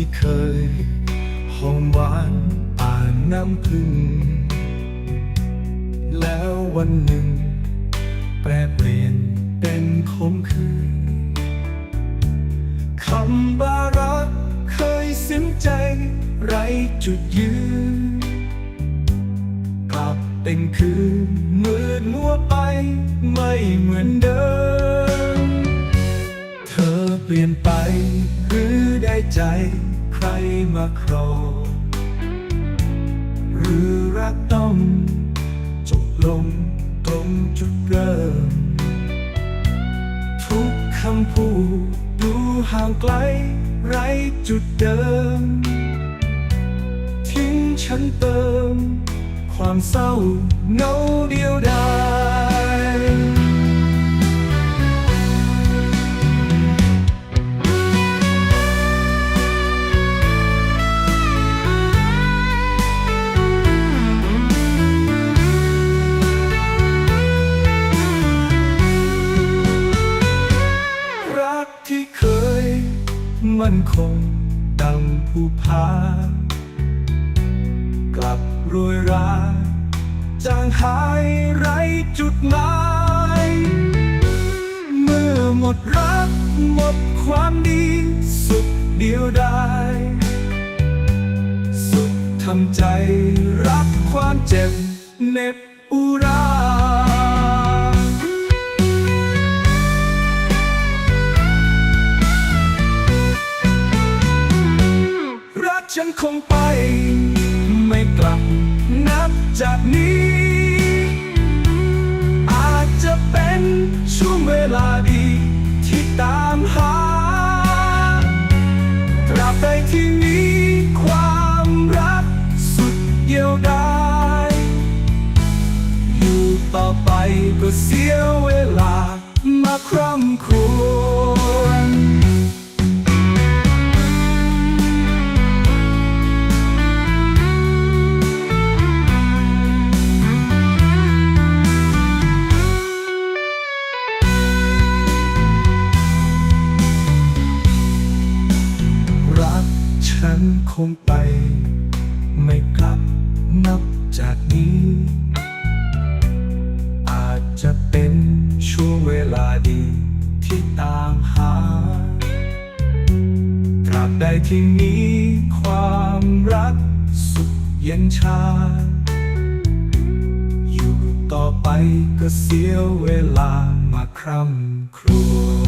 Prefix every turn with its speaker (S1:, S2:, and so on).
S1: ที่เคยหอมหวานอ่านน้ำพึ่ง แล้ววันหนึ่ง แปรเปลี่ยนเป็นคมคืนคำว่ารักเคยสิ้นใจไรจุดยืนกลับเป็นคืนมืดมัวไปไม่เหมือนเดิม ปลี่ยนไป หรือได้ใจใครมาครองหรือรักต้องจบลงตรงจุดเริ่ม ทุกคำพูดดูห่างไกลไรจุดเดิม ทิ้งฉันเติม ความเศร้าเงาเดียวดาย กที่เคย มันคงดังผู้พากลับโรยรา จางหายไรจุดหมายเมื่อหมดรักหมดความดีสุดเดียวดายสุดทำใจรับความเจ็บเน็บอุรา ฉันคงไป ไม่กลับนับจากนี้ อาจจะเป็นช่วงเวลาดี ที่ตามหาตราบใดที่มีความรักสุดเดียวดายอยู่ต่อไปก็เสียเวลามาคร่ำครว ฉันคงไป ไม่กลับนับจากนี้ อาจจะเป็นช่วงเวลาดีที่ตามหาตราบใดที่มีความรักสุขเย็นชา อยู่ต่อไปก็เสียเวลามาคร่ำครวญ